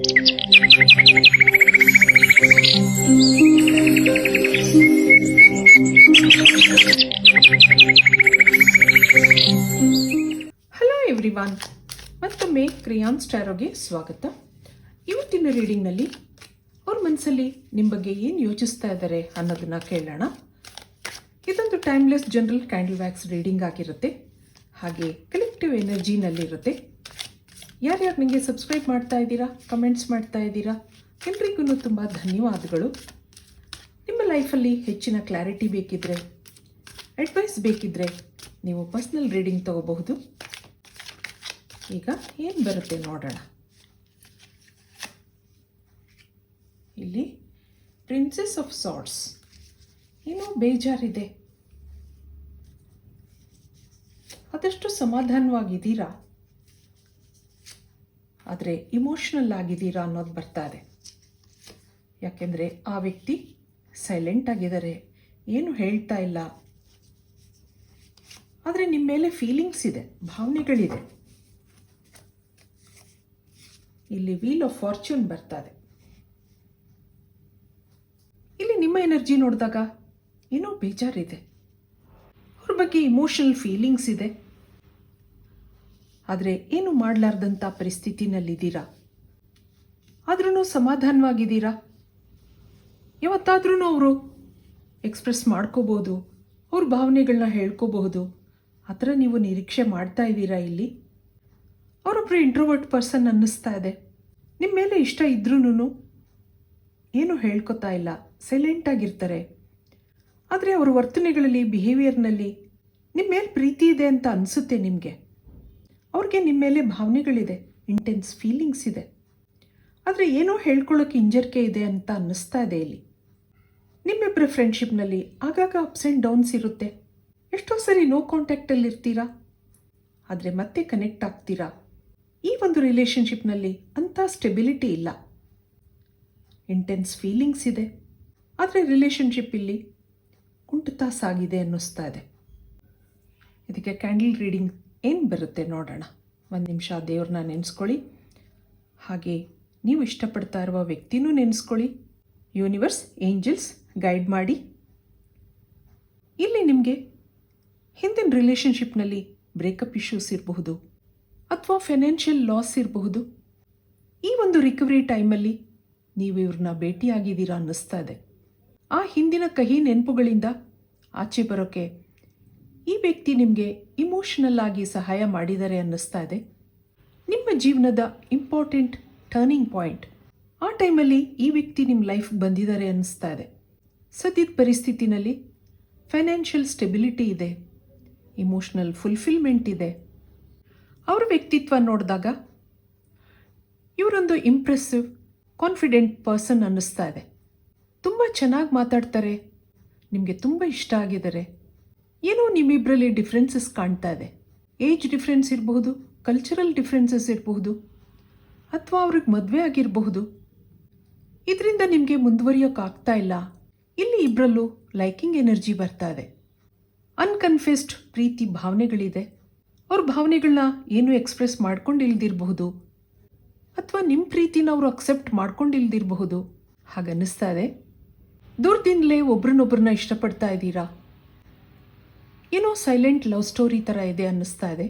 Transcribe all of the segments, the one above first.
Hello everyone ಮತ್ತೊಮ್ಮೆ ಕ್ರಿಯಾನ್ ಸ್ಟಾರೋಗೆ ಸ್ವಾಗತ. ಇವತ್ತಿನ ರೀಡಿಂಗ್ನಲ್ಲಿ ಅವ್ರ ಮನಸ್ಸಲ್ಲಿ ನಿಮ್ಮ ಬಗ್ಗೆ ಏನು ಯೋಚಿಸ್ತಾ ಇದ್ದಾರೆ ಅನ್ನೋದನ್ನ ಕೇಳೋಣ. ಇದೊಂದು timeless general candle wax reading ಆಗಿರುತ್ತೆ. ಹಾಗೆ ಕಲೆಕ್ಟಿವ್ ಎನರ್ಜಿನಲ್ಲಿರುತ್ತೆ ಯಾರ್ಯಾರು ನನಗೆ ಸಬ್ಸ್ಕ್ರೈಬ್ ಮಾಡ್ತಾ ಇದ್ದೀರಾ ಕಮೆಂಟ್ಸ್ ಮಾಡ್ತಾ ಇದ್ದೀರಾ, ಎಲ್ರಿಗೂ ತುಂಬ ಧನ್ಯವಾದಗಳು. ನಿಮ್ಮ ಲೈಫಲ್ಲಿ ಹೆಚ್ಚಿನ ಕ್ಲಾರಿಟಿ ಬೇಕಿದ್ರೆ ಅಡ್ವೈಸ್ ಬೇಕಿದ್ರೆ ನೀವು ಪರ್ಸ್ನಲ್ ರೀಡಿಂಗ್ ತಗೋಬಹುದು. ಈಗ ಏನು ಬರುತ್ತೆ ನೋಡೋಣ. ಇಲ್ಲಿ ಪ್ರಿನ್ಸೆಸ್ ಆಫ್ ಸಾಟ್ಸ್ ಏನೋ ಬೇಜಾರಿದೆ. ಆದಷ್ಟು ಸಮಾಧಾನವಾಗಿದ್ದೀರಾ? ಆದರೆ ಇಮೋಷ್ನಲ್ ಆಗಿದ್ದೀರಾ ಅನ್ನೋದು ಬರ್ತಾ ಇದೆ. ಯಾಕೆಂದರೆ ಆ ವ್ಯಕ್ತಿ ಸೈಲೆಂಟ್ ಆಗಿದ್ದಾರೆ. ಏನು ಹೇಳ್ತಾ ಇಲ್ಲ. ಆದರೆ ನಿಮ್ಮ ಮೇಲೆ ಫೀಲಿಂಗ್ಸ್ ಇದೆ, ಭಾವನೆಗಳಿದೆ. ಇಲ್ಲಿ ವೀಲ್ ಆಫ್ ಫಾರ್ಚ್ಯೂನ್ ಬರ್ತದೆ ಇಲ್ಲಿ ನಿಮ್ಮ ಎನರ್ಜಿ ನೋಡಿದಾಗ ಏನೋ ಬೇಜಾರಿದೆ. ಅವ್ರ ಬಗ್ಗೆ ಇಮೋಷನಲ್ ಫೀಲಿಂಗ್ಸ್ ಇದೆ. ಆದರೆ ಏನು ಮಾಡಲಾರ್ದಂಥ ಪರಿಸ್ಥಿತಿನಲ್ಲಿದ್ದೀರಾ? ಆದ್ರೂ ಸಮಾಧಾನವಾಗಿದ್ದೀರಾ? ಯಾವತ್ತಾದ್ರೂ ಅವರು ಎಕ್ಸ್ಪ್ರೆಸ್ ಮಾಡ್ಕೋಬೋದು, ಅವ್ರ ಭಾವನೆಗಳನ್ನ ಹೇಳ್ಕೋಬಹುದು. ಆ ಥರ ನೀವು ನಿರೀಕ್ಷೆ ಮಾಡ್ತಾ ಇದ್ದೀರಾ ಇಲ್ಲಿ? ಅವರೊಬ್ಬರು ಇಂಟ್ರೋವರ್ಟ್ ಪರ್ಸನ್ ಅನ್ನಿಸ್ತಾ ಇದೆ. ನಿಮ್ಮ ಮೇಲೆ ಇಷ್ಟ ಇದ್ರೂ ಏನು ಹೇಳ್ಕೊತಾ ಇಲ್ಲ ಸೈಲೆಂಟ್ ಆಗಿರ್ತಾರೆ. ಆದರೆ ಅವರ ವರ್ತನೆಗಳಲ್ಲಿ ಬಿಹೇವಿಯರ್ನಲ್ಲಿ ನಿಮ್ಮ ಮೇಲೆ ಪ್ರೀತಿ ಇದೆ ಅಂತ ಅನಿಸುತ್ತೆ ನಿಮಗೆ. ಅವ್ರಿಗೆ ನಿಮ್ಮ ಮೇಲೆ ಭಾವನೆಗಳಿದೆ ಇಂಟೆನ್ಸ್ ಫೀಲಿಂಗ್ಸ್ ಇದೆ. ಆದರೆ ಏನೋ ಹೇಳ್ಕೊಳ್ಳೋಕೆ ಹಿಂಜರಿಕೆ ಇದೆ ಅಂತ ಅನ್ನಿಸ್ತಾ ಇದೆ ಇಲ್ಲಿ. ನಿಮ್ಮಿಬ್ಬರ ಫ್ರೆಂಡ್ಶಿಪ್ನಲ್ಲಿ ಆಗಾಗ ಅಪ್ಸ್ ಆ್ಯಂಡ್ ಡೌನ್ಸ್ ಇರುತ್ತೆ. ಎಷ್ಟೋ ಸರಿ ನೋ ಕಾಂಟ್ಯಾಕ್ಟಲ್ಲಿ ಇರ್ತೀರಾ? ಆದರೆ ಮತ್ತೆ ಕನೆಕ್ಟ್ ಆಗ್ತೀರಾ? ಈ ಒಂದು ರಿಲೇಷನ್ಶಿಪ್ನಲ್ಲಿ ಅಂಥ ಸ್ಟೆಬಿಲಿಟಿ ಇಲ್ಲ. ಇಂಟೆನ್ಸ್ ಫೀಲಿಂಗ್ಸ್ ಇದೆ. ಆದರೆ ರಿಲೇಷನ್ಶಿಪ್ ಇಲ್ಲಿ ಕುಂಟುತ್ತಾ ಸಾಗಿದೆ ಅನ್ನಿಸ್ತಾ ಇದೆ. ಇದಕ್ಕೆ ಕ್ಯಾಂಡಲ್ ರೀಡಿಂಗ್ ಏನು ಬರುತ್ತೆ ನೋಡೋಣ. ಒಂದು ನಿಮಿಷ ದೇವ್ರನ್ನ ನೆನೆಸ್ಕೊಳ್ಳಿ. ಹಾಗೆ ನೀವು ಇಷ್ಟಪಡ್ತಾ ಇರುವ ವ್ಯಕ್ತಿನೂ ನೆನೆಸ್ಕೊಳ್ಳಿ. ಯೂನಿವರ್ಸ್ ಏಂಜಲ್ಸ್ ಗೈಡ್ ಮಾಡಿ. ಇಲ್ಲಿ ನಿಮಗೆ ಹಿಂದಿನ ರಿಲೇಷನ್ಶಿಪ್ನಲ್ಲಿ ಬ್ರೇಕಪ್ ಇಶ್ಯೂಸ್ ಇರಬಹುದು ಅಥವಾ ಫೈನಾನ್ಷಿಯಲ್ ಲಾಸ್ ಇರಬಹುದು. ಈ ಒಂದು ರಿಕವರಿ ಟೈಮಲ್ಲಿ ನೀವು ಇವ್ರನ್ನ ಭೇಟಿಯಾಗಿದ್ದೀರಾ ಅನ್ನಿಸ್ತಾ ಇದೆ. ಆ ಹಿಂದಿನ ಕಹಿ ನೆನಪುಗಳಿಂದ ಆಚೆ ಬರೋಕ್ಕೆ ಈ ವ್ಯಕ್ತಿ ನಿಮಗೆ ಇಮೋಷನಲ್ ಆಗಿ ಸಹಾಯ ಮಾಡಿದ್ದಾರೆ ಅನ್ನಿಸ್ತಾ ಇದೆ. ನಿಮ್ಮ ಜೀವನದ ಇಂಪಾರ್ಟೆಂಟ್ ಟರ್ನಿಂಗ್ ಪಾಯಿಂಟ್ ಆ ಟೈಮಲ್ಲಿ ಈ ವ್ಯಕ್ತಿ ನಿಮ್ಮ ಲೈಫ್ ಬಂದಿದ್ದಾರೆ ಅನ್ನಿಸ್ತಾ ಇದೆ. ಸದ್ಯದ ಪರಿಸ್ಥಿತಿನಲ್ಲಿ ಫೈನಾನ್ಷಿಯಲ್ ಸ್ಟೆಬಿಲಿಟಿ ಇದೆ. ಇಮೋಷ್ನಲ್ ಫುಲ್ಫಿಲ್ಮೆಂಟ್ ಇದೆ. ಅವ್ರ ವ್ಯಕ್ತಿತ್ವ ನೋಡಿದಾಗ ಇವರೊಂದು ಇಂಪ್ರೆಸಿವ್ ಕಾನ್ಫಿಡೆಂಟ್ ಪರ್ಸನ್ ಅನ್ನಿಸ್ತಾ ಇದೆ. ತುಂಬ ಚೆನ್ನಾಗಿ ಮಾತಾಡ್ತಾರೆ. ನಿಮಗೆ ತುಂಬ ಇಷ್ಟ ಆಗಿದ್ದಾರೆ. ಏನೋ ನಿಮ್ಮಿಬ್ಬರಲ್ಲಿ ಡಿಫ್ರೆನ್ಸಸ್ ಕಾಣ್ತಾ ಇದೆ. ಏಜ್ ಡಿಫ್ರೆನ್ಸ್ ಇರಬಹುದು ಕಲ್ಚರಲ್ ಡಿಫ್ರೆನ್ಸಸ್ ಇರಬಹುದು, ಅಥವಾ ಅವ್ರಿಗೆ ಮದುವೆ ಆಗಿರಬಹುದು. ಇದರಿಂದ ನಿಮಗೆ ಮುಂದುವರಿಯೋಕ್ಕಾಗ್ತಾ ಇಲ್ಲ. ಇಲ್ಲಿ ಇಬ್ಬರಲ್ಲೂ ಲೈಕಿಂಗ್ ಎನರ್ಜಿ ಬರ್ತಾ ಇದೆ. ಅನ್ಕನ್ಫೆಸ್ಡ್ ಪ್ರೀತಿ ಭಾವನೆಗಳಿದೆ. ಅವ್ರ ಭಾವನೆಗಳನ್ನ ಏನು ಎಕ್ಸ್ಪ್ರೆಸ್ ಮಾಡ್ಕೊಂಡಿಲ್ದಿರಬಹುದು, ಅಥವಾ ನಿಮ್ಮ ಪ್ರೀತಿನ ಅವರು ಅಕ್ಸೆಪ್ಟ್ ಮಾಡ್ಕೊಂಡಿಲ್ದಿರಬಹುದು. ಹಾಗನ್ನಿಸ್ತಾ ಇದೆ. ದೂರದಿಂದಲೇ ಒಬ್ರನ್ನೊಬ್ರನ್ನ ಇಷ್ಟಪಡ್ತಾ ಇದ್ದೀರಾ? ಏನೋ ಸೈಲೆಂಟ್ ಲವ್ ಸ್ಟೋರಿ ಥರ ಇದೆ ಅನ್ನಿಸ್ತಾ ಇದೆ.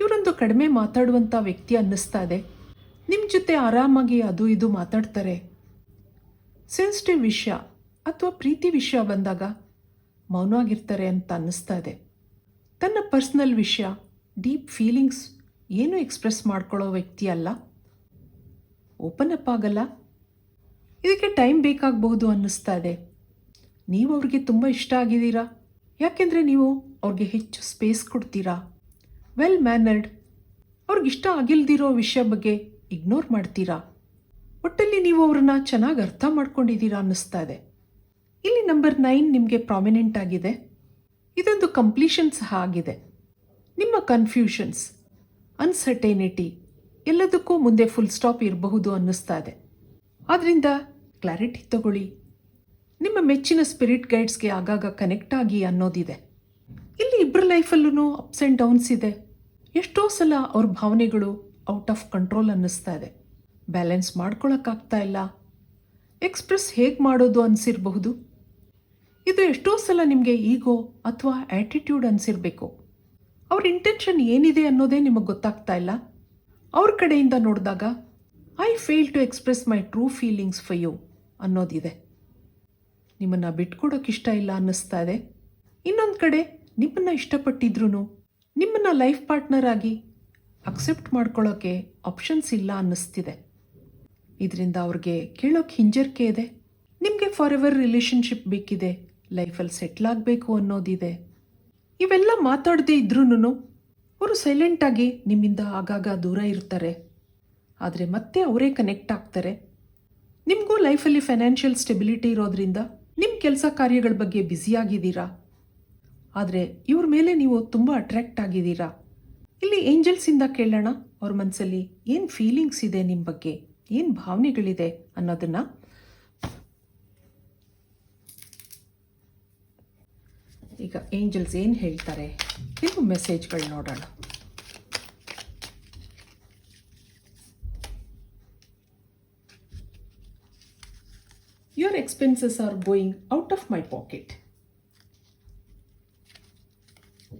ಇವರೊಂದು ಕಡಿಮೆ ಮಾತಾಡುವಂಥ ವ್ಯಕ್ತಿ ಅನ್ನಿಸ್ತಾ ಇದೆ. ನಿಮ್ಮ ಜೊತೆ ಆರಾಮಾಗಿ ಅದು ಇದು ಮಾತಾಡ್ತಾರೆ. ಸೆನ್ಸಿಟಿವ್ ವಿಷಯ ಅಥವಾ ಪ್ರೀತಿ ವಿಷಯ ಬಂದಾಗ ಮೌನವಾಗಿರ್ತಾರೆ ಅಂತ ಅನ್ನಿಸ್ತಾ ಇದೆ. ತನ್ನ ಪರ್ಸ್ನಲ್ ವಿಷಯ ಡೀಪ್ ಫೀಲಿಂಗ್ಸ್ ಏನು ಎಕ್ಸ್ಪ್ರೆಸ್ ಮಾಡ್ಕೊಳ್ಳೋ ವ್ಯಕ್ತಿ ಅಲ್ಲ. ಓಪನ್ ಅಪ್ ಆಗಲ್ಲ. ಇದಕ್ಕೆ ಟೈಮ್ ಬೇಕಾಗಬಹುದು ಅನ್ನಿಸ್ತಾ ಇದೆ. ನೀವು ಅವ್ರಿಗೆ ತುಂಬ ಇಷ್ಟ ಆಗಿದ್ದೀರಾ? ಯಾಕೆಂದರೆ ನೀವು ಅವ್ರಿಗೆ ಹೆಚ್ಚು ಸ್ಪೇಸ್ ಕೊಡ್ತೀರಾ? ವೆಲ್ ಮ್ಯಾನರ್ಡ್ ಅವ್ರಿಗೆ ಇಷ್ಟ ಆಗಿಲ್ದಿರೋ ವಿಷಯ ಬಗ್ಗೆ ಇಗ್ನೋರ್ ಮಾಡ್ತೀರಾ? ಒಟ್ಟಲ್ಲಿ ನೀವು ಅವ್ರನ್ನ ಚೆನ್ನಾಗಿ ಅರ್ಥ ಮಾಡ್ಕೊಂಡಿದ್ದೀರಾ ಅನ್ನಿಸ್ತಾ ಇದೆ. ಇಲ್ಲಿ ನಂಬರ್ ನೈನ್ ನಿಮಗೆ ಪ್ರಾಮಿನೆಂಟ್ ಆಗಿದೆ. ಇದೊಂದು ಕಂಪ್ಲೀಷನ್ ಸಹ ಆಗಿದೆ. ನಿಮ್ಮ ಕನ್ಫ್ಯೂಷನ್ಸ್ ಅನ್ಸರ್ಟೈನಿಟಿ ಎಲ್ಲದಕ್ಕೂ ಮುಂದೆ ಫುಲ್ ಸ್ಟಾಪ್ ಇರಬಹುದು ಅನ್ನಿಸ್ತಾ ಇದೆ. ಆದ್ದರಿಂದ ಕ್ಲಾರಿಟಿ ತಗೊಳ್ಳಿ. ನಿಮ್ಮ ಮೆಚ್ಚಿನ ಸ್ಪಿರಿಟ್ ಗೈಡ್ಸ್ಗೆ ಆಗಾಗ ಕನೆಕ್ಟ್ ಆಗಿ ಅನ್ನೋದಿದೆ. ಇಲ್ಲಿ ಇಬ್ಬರ ಲೈಫಲ್ಲೂ ಅಪ್ಸ್ ಆ್ಯಂಡ್ ಡೌನ್ಸ್ ಇದೆ. ಎಷ್ಟೋ ಸಲ ಅವ್ರ ಭಾವನೆಗಳು ಔಟ್ ಆಫ್ ಕಂಟ್ರೋಲ್ ಅನ್ನಿಸ್ತಾ ಇದೆ. ಬ್ಯಾಲೆನ್ಸ್ ಮಾಡ್ಕೊಳಕ್ಕಾಗ್ತಾ ಇಲ್ಲ. ಎಕ್ಸ್ಪ್ರೆಸ್ ಹೇಗೆ ಮಾಡೋದು ಅನಿಸಿರಬಹುದು? ಇದು ಎಷ್ಟೋ ಸಲ ನಿಮಗೆ ಈಗೋ ಅಥವಾ ಆ್ಯಟಿಟ್ಯೂಡ್ ಅನಿಸಿರಬೇಕು. ಅವ್ರ ಇಂಟೆನ್ಷನ್ ಏನಿದೆ ಅನ್ನೋದೇ ನಿಮಗೆ ಗೊತ್ತಾಗ್ತಾ ಇಲ್ಲ. ಅವ್ರ ಕಡೆಯಿಂದ ನೋಡಿದಾಗ I fail to express my true feelings for you ಅನ್ನೋದಿದೆ. ನಿಮ್ಮನ್ನು ಬಿಟ್ಕೊಡೋಕೆ ಇಷ್ಟ ಇಲ್ಲ ಅನ್ನಿಸ್ತಾ ಇದೆ. ಇನ್ನೊಂದು ಕಡೆ ನಿಮ್ಮನ್ನು ಇಷ್ಟಪಟ್ಟಿದ್ರು ನಿಮ್ಮನ್ನು ಲೈಫ್ ಪಾರ್ಟ್ನರ್ ಆಗಿ ಅಕ್ಸೆಪ್ಟ್ ಮಾಡ್ಕೊಳ್ಳೋಕ್ಕೆ ಆಪ್ಷನ್ಸ್ ಇಲ್ಲ ಅನ್ನಿಸ್ತಿದೆ. ಇದರಿಂದ ಅವ್ರಿಗೆ ಕೇಳೋಕೆ ಹಿಂಜರಿಕೆ ಇದೆ. ನಿಮಗೆ ಫಾರ್ ಎವರ್ ರಿಲೇಷನ್ಶಿಪ್ ಬೇಕಿದೆ ಲೈಫಲ್ಲಿ ಸೆಟ್ಲ್ ಆಗಬೇಕು ಅನ್ನೋದಿದೆ. ಇವೆಲ್ಲ ಮಾತಾಡದೇ ಇದ್ರೂ ಅವರು ಸೈಲೆಂಟಾಗಿ ನಿಮ್ಮಿಂದ ಆಗಾಗ ದೂರ ಇರ್ತಾರೆ. ಆದರೆ ಮತ್ತೆ ಅವರೇ ಕನೆಕ್ಟ್ ಆಗ್ತಾರೆ. ನಿಮಗೂ ಲೈಫಲ್ಲಿ ಫೈನಾನ್ಷಿಯಲ್ ಸ್ಟೆಬಿಲಿಟಿ ಇರೋದ್ರಿಂದ ನಿಮ್ಮ ಕೆಲಸ ಕಾರ್ಯಗಳ ಬಗ್ಗೆ ಬ್ಯುಸಿಯಾಗಿದ್ದೀರಾ? ಆದರೆ ಇವ್ರ ಮೇಲೆ ನೀವು ತುಂಬ ಅಟ್ರ್ಯಾಕ್ಟ್ ಆಗಿದ್ದೀರಾ? ಇಲ್ಲಿ ಏಂಜಲ್ಸಿಂದ ಕೇಳೋಣ. ಅವ್ರ ಮನಸ್ಸಲ್ಲಿ ಏನು ಫೀಲಿಂಗ್ಸ್ ಇದೆ ನಿಮ್ಮ ಬಗ್ಗೆ? ಏನು ಭಾವನೆಗಳಿದೆ ಅನ್ನೋದನ್ನು. ಈಗ ಏಂಜಲ್ಸ್ ಏನು ಹೇಳ್ತಾರೆ? ಕೆಲವು ಮೆಸೇಜ್ಗಳು ನೋಡೋಣ. expenses are going out of my pocket.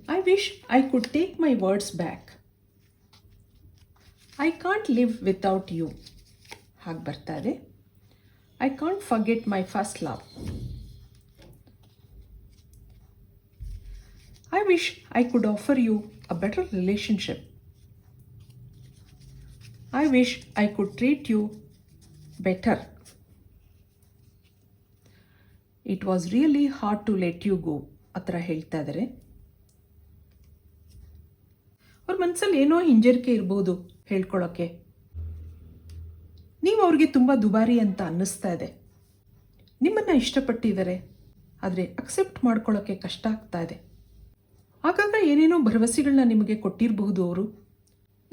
I wish I could take my words back. I can't live without you. ಹಾಗೆ ಬರ್ತಾ ಇದೆ I can't forget my first love I wish I could offer you a better relationship I wish I could treat you better It was really hard to let you go ಆ ಹೇಳ್ತಾ ಇದ್ದಾರೆ ಅವ್ರ ಮನಸ್ಸಲ್ಲಿ ಏನೋ ಹಿಂಜರಿಕೆ ಇರ್ಬೋದು ಹೇಳ್ಕೊಳ್ಳೋಕ್ಕೆ ನೀವು ಅವ್ರಿಗೆ ತುಂಬ ದುಬಾರಿ ಅಂತ ಅನ್ನಿಸ್ತಾ ಇದೆ. ನಿಮ್ಮನ್ನು ಇಷ್ಟಪಟ್ಟಿದ್ದಾರೆ, ಆದರೆ ಅಕ್ಸೆಪ್ಟ್ ಮಾಡ್ಕೊಳ್ಳೋಕ್ಕೆ ಕಷ್ಟ ಆಗ್ತಾ ಇದೆ. ಆಗಾಗ ಏನೇನೋ ಭರವಸೆಗಳನ್ನ ನಿಮಗೆ ಕೊಟ್ಟಿರಬಹುದು ಅವರು?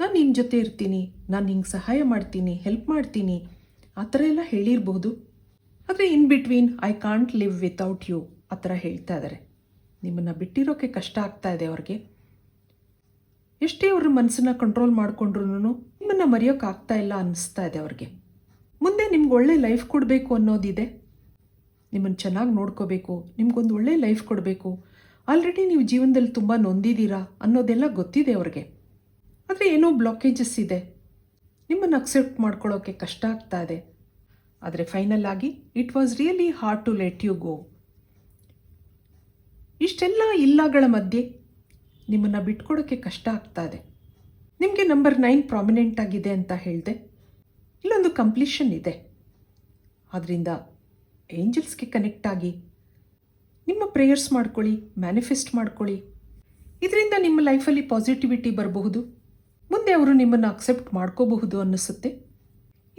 ನಾನು ನಿಮ್ಮ ಜೊತೆ ಇರ್ತೀನಿ, ನಾನು ನಿಂಗೆ ಸಹಾಯ ಮಾಡ್ತೀನಿ ಹೆಲ್ಪ್ ಮಾಡ್ತೀನಿ, ಆ ಥರ ಎಲ್ಲ ಹೇಳಿರಬಹುದು ಆದರೆ in between I can't live without you ಆ ಥರ ಹೇಳ್ತಾ ಇದ್ದಾರೆ ನಿಮ್ಮನ್ನು ಬಿಟ್ಟಿರೋಕ್ಕೆ ಕಷ್ಟ ಆಗ್ತಾ ಇದೆ ಅವ್ರಿಗೆ. ಎಷ್ಟೇ ಅವ್ರ ಮನಸ್ಸನ್ನು ಕಂಟ್ರೋಲ್ ಮಾಡಿಕೊಂಡ್ರು ನಿಮ್ಮನ್ನು ಮರೆಯೋಕ್ಕಾಗ್ತಾ ಇಲ್ಲ ಅನ್ನಿಸ್ತಾ ಇದೆ ಅವ್ರಿಗೆ. ಮುಂದೆ ನಿಮ್ಗೆ ಒಳ್ಳೆ ಲೈಫ್ ಕೊಡಬೇಕು ಅನ್ನೋದಿದೆ. ನಿಮ್ಮನ್ನು ಚೆನ್ನಾಗಿ ನೋಡ್ಕೋಬೇಕು, ನಿಮ್ಗೊಂದು ಒಳ್ಳೆ ಲೈಫ್ ಕೊಡಬೇಕು. ಆಲ್ರೆಡಿ ನೀವು ಜೀವನದಲ್ಲಿ ತುಂಬ ನೊಂದಿದ್ದೀರಾ ಅನ್ನೋದೆಲ್ಲ ಗೊತ್ತಿದೆ ಅವ್ರಿಗೆ. ಆದರೆ ಏನೋ ಬ್ಲಾಕೇಜಸ್ ಇದೆ. ನಿಮ್ಮನ್ನು ಅಕ್ಸೆಪ್ಟ್ ಮಾಡ್ಕೊಳ್ಳೋಕ್ಕೆ ಕಷ್ಟ ಆಗ್ತಾ ಇದೆ. ಆದರೆ ಫೈನಲ್ ಆಗಿ it was really hard to let you go ಇಷ್ಟೆಲ್ಲ ಇಲ್ಲಗಳ ಮಧ್ಯೆ ನಿಮ್ಮನ್ನು ಬಿಟ್ಕೊಡೋಕ್ಕೆ ಕಷ್ಟ ಆಗ್ತಾ ಇದೆ. ನಿಮಗೆ ನಂಬರ್ ನೈನ್ ಪ್ರಾಮಿನೆಂಟ್ ಆಗಿದೆ ಅಂತ ಹೇಳಿದೆ. ಇಲ್ಲೊಂದು ಕಂಪ್ಲೀಷನ್ ಇದೆ. ಆದ್ದರಿಂದ ಏಂಜಲ್ಸ್ಗೆ ಕನೆಕ್ಟ್ ಆಗಿ ನಿಮ್ಮ ಪ್ರೇಯರ್ಸ್ ಮಾಡ್ಕೊಳ್ಳಿ ಮ್ಯಾನಿಫೆಸ್ಟ್ ಮಾಡ್ಕೊಳ್ಳಿ. ಇದರಿಂದ ನಿಮ್ಮ ಲೈಫಲ್ಲಿ ಪಾಸಿಟಿವಿಟಿ ಬರಬಹುದು. ಮುಂದೆ ಅವರು ನಿಮ್ಮನ್ನು ಅಕ್ಸೆಪ್ಟ್ ಮಾಡ್ಕೋಬಹುದು ಅನ್ನಿಸುತ್ತೆ.